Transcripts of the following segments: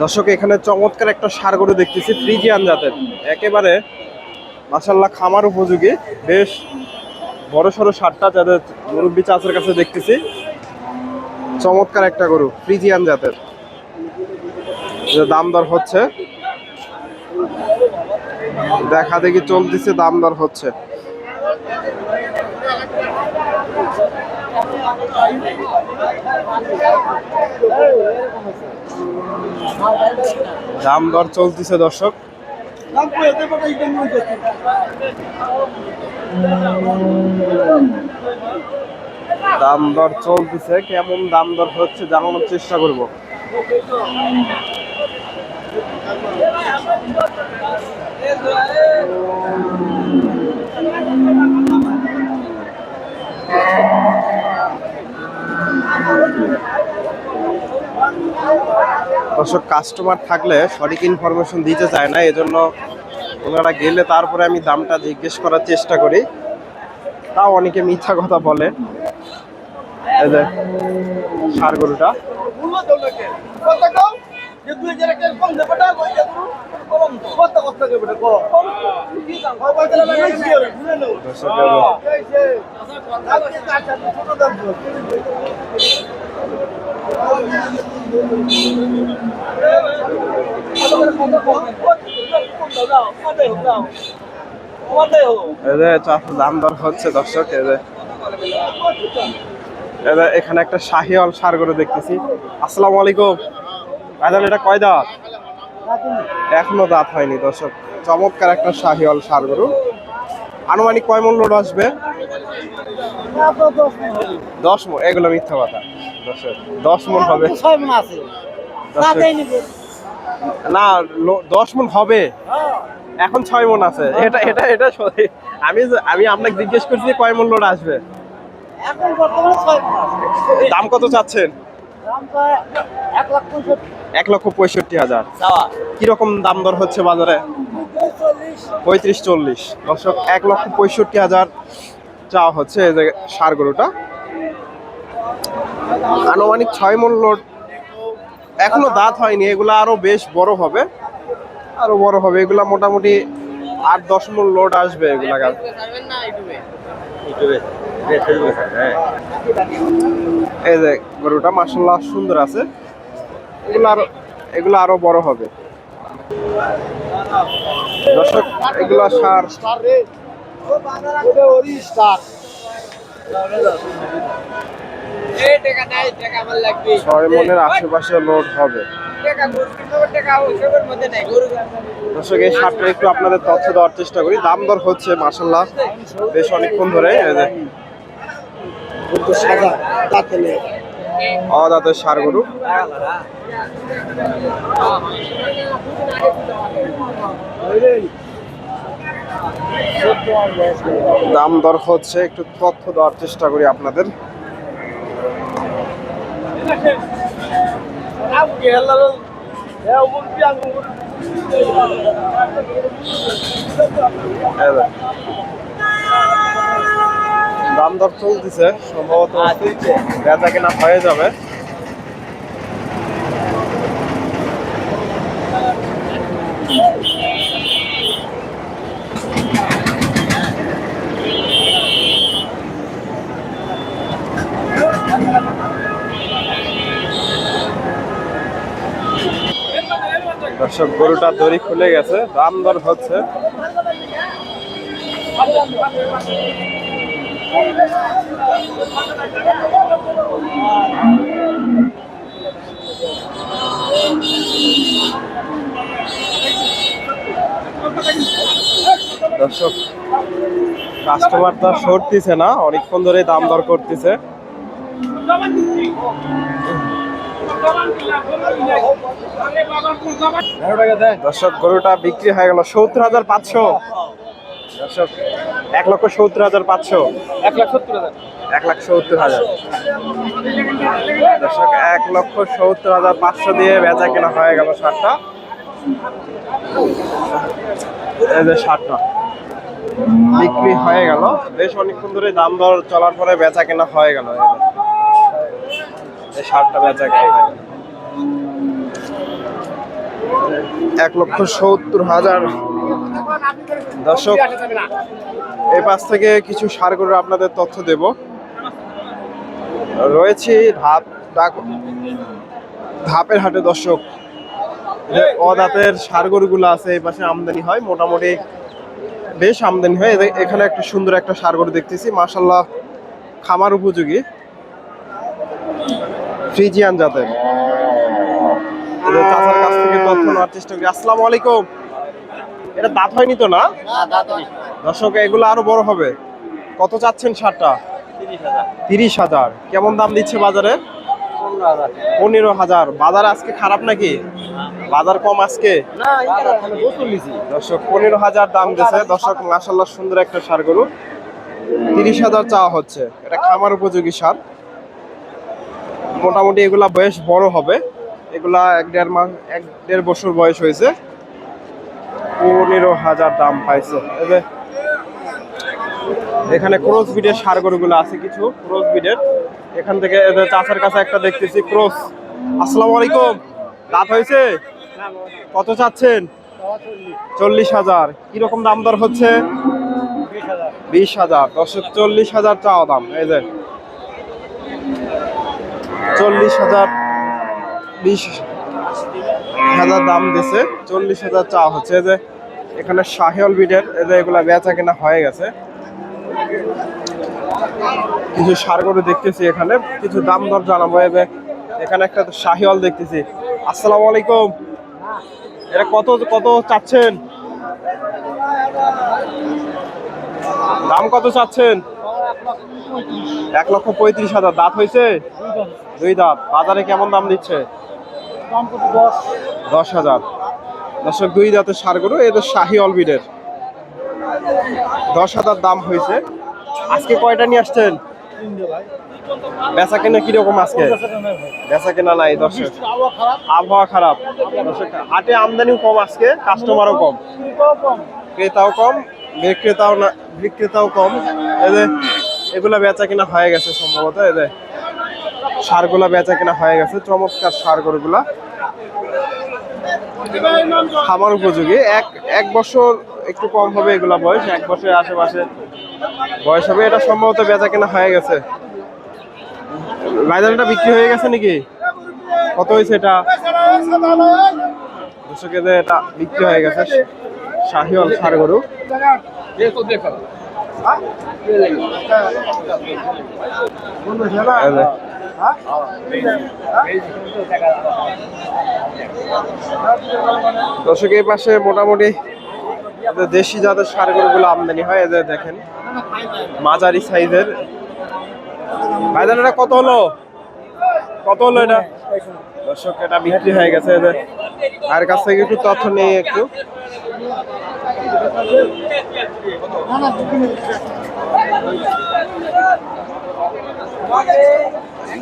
দর্শক, এখানে চমৎকার একটা সার গরু দেখতেছি ফ্রিজিয়ান জাতের। একেবারে মাসাল্লাহ খামার উপযোগী। বেশ বড় সড়ো সারটা যাদের মুরব্বী চাষের কাছে দেখতেছি। চমৎকার একটা গরু ফ্রিজিয়ান জাতের। দাম দর হচ্ছে দেখা দেখি চলতেছে, দাম দর হচ্ছে। দাম দর চলতেছে, দর্শক। দাম দর চলতেছে, কেমন দাম দর হচ্ছে জানানোর চেষ্টা করব। দর্শক কাস্টমার থাকলে সঠিক ইনফরমেশন দিতে চায় না, এজন্য ওনারা গেলে তারপরে আমি দামটা জিজ্ঞেস করার চেষ্টা করি। তাও অনেকে মিথ্যা কথা বলে। সার গরুটা এই যে এই যে চাষের দাম দর হচ্ছে দর্শক এখানে একটা শাহিওয়াল সার গরু দেখতেছি। আসসালামু আলাইকুম। ভাইজান, এটা কয় দাঁত? এখনও দাঁত হয়নি, দর্শক। চমৎকার একটা শাহিওয়াল সার গরু। আনুমানিক কয় মূল্য আসবে? দশ এগুলো মিথ্যা কথা। দশ মন হবে। দর্শক, না লো- দশ মন হবে। এখন ছয় মন আছে। এটা এটা এটা। আমি আমি আপনাকে জিজ্ঞেস করছি কয় মূল্যটা আসবে। এখন বর্তমানে ছয় দাম কত চাচ্ছেন? এক লক্ষ পঁয়ষট্টি হাজার। কীরকম দাম দর হচ্ছে বাজারে? পঁয়ত্রিশ চল্লিশ। দর্শক এক লক্ষ পঁয়ষট্টি হাজার চাওয়া হচ্ছে এই যে সার গরুটা। আনুমানিক ছয় মন লোড এখনও দাঁত হয়নি, এগুলো আরও বেশ বড় হবে। আরও বড় হবে, এগুলো মোটামুটি আট দশ মন লোড আসবে এগুলা এই যে গরুটা মাসাল্লাহ সুন্দর আছে। এগুলো আরও এগুলো আরও বড় হবে। দর্শক, এগুলো সার ছয় মনের আশেপাশে লোড হবে। দর্শক এই সারটা একটু আপনাদের তথ্য দেওয়ার চেষ্টা করি। দাম দর হচ্ছে মাসাল্লাহ বেশ অনেকক্ষণ ধরে অদাতের সার গরু। দাম দর হচ্ছে একটু তথ্য দেওয়ার চেষ্টা করি আপনাদের। দাম দর চলতেছে সম্ভবত বেচা কেনা হয়ে যাবে। দর্শক, গরুটা দড়ি খুলে গেছে দাম দর হচ্ছে। দর্শক কাস্টমার তো সরতেছে না, অনেকক্ষণ ধরে দাম দর করতেছে। দর্শক গরুটা বিক্রি হয়ে গেল সত্তর হাজার পাঁচশো। দর্শক এক লক্ষ সত্তর হাজার পাঁচশো। এক লাখ সত্তর হাজার। এক লাখ সত্তর হাজার। দর্শক এক লক্ষ সত্তর হাজার পাঁচশো দিয়ে বেচা কেনা হয়ে গেল সারটা। এই যে শার্টটা বিক্রি হয়ে গেল। বেশ অনেকক্ষণ ধরে দাম দর চলার পরে বেচা কেনা হয়ে গেল। বেচা হয়ে। এক লক্ষ সত্তর হাজার। দর্শক, এই পাশ থেকে কিছু সার করে আপনাদের তথ্য দেব। রয়েছে ধাপ ধাপের হাটে দর্শক অদাতের সার গরুগুলো আছে, এই পাশে আমদানি হয়। মোটামুটি বেশ আমদানি হয়। এখানে একটা সুন্দর একটা সার গরু দেখতেছি। মাশাল্লাহ খামার উপযোগী। ফ্রিজিয়ান জাতের। চাচার কাছ থেকে তথ্য নেওয়ার চেষ্টা করি। আসসালামু আলাইকুম। এটা দাঁত হয়নি তো না? দর্শক এগুলো আরও বড় হবে। কত চাচ্ছেন সারটা? তিরিশ হাজার। কেমন দাম দিচ্ছে বাজারে? পনেরো হাজার। বাজার আজকে খারাপ নাকি? বাজার কম আজকে? দর্শক পনেরো হাজার দাম দিচ্ছে দর্শক মাসাল্লাহ সুন্দর একটা সার গরু। তিরিশ হাজার চাওয়া হচ্ছে। এটা খামার উপযোগী সার। মোটামুটি এগুলা বেশ বড় হবে। এগুলা এক দেড় মাস এক দেড় বছর বয়স হয়েছে। পনেরো হাজার দাম পাইছে। এখানে ক্রস বিডের সার গরুগুলো আছে কিছু ক্রস বিডের এখান থেকে চাষের কাছে একটা দেখতেছি ক্রস। আসসালামু আলাইকুম। দাঁত হয়েছে? কত চাচ্ছেন? চল্লিশ হাজার। কীরকম দাম দর হচ্ছে? বিশ হাজার। দশ চল্লিশ হাজার চাওয়া দাম। এই যে চল্লিশ হাজার, বিশ হাজার দাম দিছে। চল্লিশ হাজার চা হচ্ছে। যে এখানে শাহিওল বিডের যে এগুলা বেচা কেনা হয়ে গেছে। কিছু সার গরু দেখতেছি এখানে, কিছু দাম দর জানাব। এবে এখানে একটা শাহিওয়াল দেখতেছি। আসসালামু আলাইকুম। এটা কত কত চাচ্ছেন? দাম কত চাচ্ছেন? এক লক্ষ পঁয়ত্রিশ হাজার। দাঁত হয়েছে? দুই দাঁত। বাজারে কেমন দাম দিচ্ছে? দশ হাজার। দর্শক, দুই দাঁতের সার গরু এদের শাহি অলবিডের। দশ হাজার দাম হয়েছে। আজকে কয়টা নিয়ে আসছেন? বেচা কেনা কীরকম আজকে? বেচা কেনা নাই, দর্শক। আবহাওয়া খারাপ। দর্শক, হাটে আমদানিও কম আজকে কাস্টমারও কম। ক্রেতাও কম, বিক্রেতাও না বিক্রেতাও কম। এদের এগুলা বেচা কিনা হয়ে গেছে সম্ভবত এদের সারগুলা বেচা কিনা হয়ে গেছে, চমৎকার সার গরুগুলা। খামার উপযোগী। এক এক বছর একটু কম হবে এগুলা বয়স, এক বছরের আশেপাশে বয়স হবে। এটা সম্ভবত বেচা কেনা হয়ে গেছে। ভাইজানটা বিক্রি হয়ে গেছে নাকি? কত হয়েছে এটা? এটা বিক্রি হয়ে গেছে। শাহিওয়াল সার গরু। দর্শক পাশে মোটামুটি দেশি জাতের সার গরুগুলো আমদানি হয় এদের দেখেন, মাঝারি সাইজের। ভাইজান এটা কত হলো? কত হলো এটা? দর্শক, এটা বিক্রি হয়ে গেছে এদের আর কাছ থেকে একটু তথ্য নেই একটু।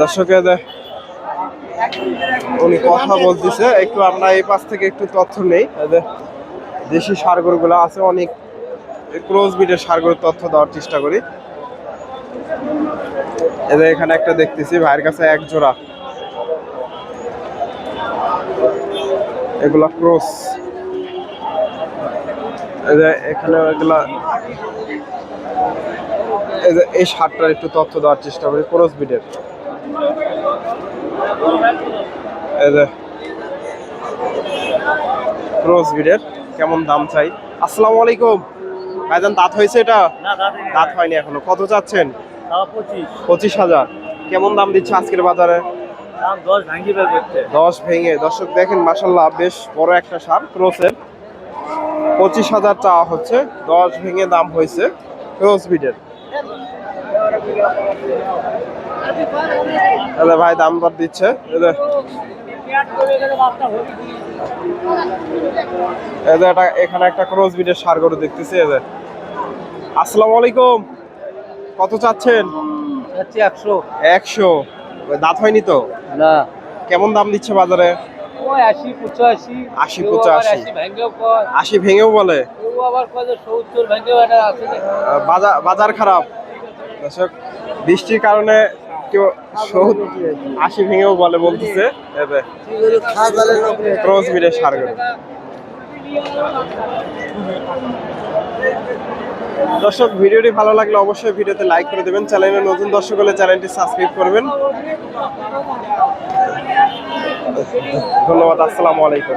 দর্শক এদের উনি কথা বলতেছে। একটু আমরা এই পাশ থেকে একটু তথ্য নেই। দেশি সার গরুগুলো আছে, অনেক ক্রোজ বিটের সার তথ্য দেওয়ার চেষ্টা করি। এদের এখানে একটা দেখতেছি, ভাইয়ের কাছে এক জোড়া। এগুলা ক্রস। এখানে এগুলা এই সারটার একটু তথ্য দেওয়ার চেষ্টা করি ক্রস এদের ক্রস বিটের কেমন দাম চাই? আসসালামু আলাইকুম। ভাইজান দাঁত হয়েছে এটা? দাঁত হয়নি। এখনও। কত চাচ্ছেন? পঁচিশ। হাজার। কেমন দাম দিচ্ছে আজকের বাজারে? দশ ভেঙে। দর্শক দেখেন মাসাল্লাহ বেশ বড় একটা সার ক্রোসের। পঁচিশ হাজার চাওয়া হচ্ছে দশ ভেঙে দাম হয়েছে ক্রোস বিডের তাহলে ভাই দাম দর দিচ্ছে এদের এখানে একটা ক্রোস বিডের সার গরু দেখতেছি এদের আসসালামু আলাইকুম। কত চাচ্ছেন? একশো। একশো। দাঁত হয়নি তো? না। কেমন দাম দিচ্ছে বাজারে? আশি পঁচাশি আশি, পঁচাশি। আশি ভেঙেও বলে? বাজার বাজার খারাপ। দর্শক বৃষ্টির কারণে কেউ সৌদ আশি ভেঙেও বলে বলতেছে। ক্রস মিডের সার দর্শক, ভিডিওটি ভালো লাগলে অবশ্যই ভিডিওতে লাইক করে দেবেন। চ্যানেলে নতুন দর্শক হলে চ্যানেলটি সাবস্ক্রাইব করবেন। ধন্যবাদ, আসসালামু আলাইকুম।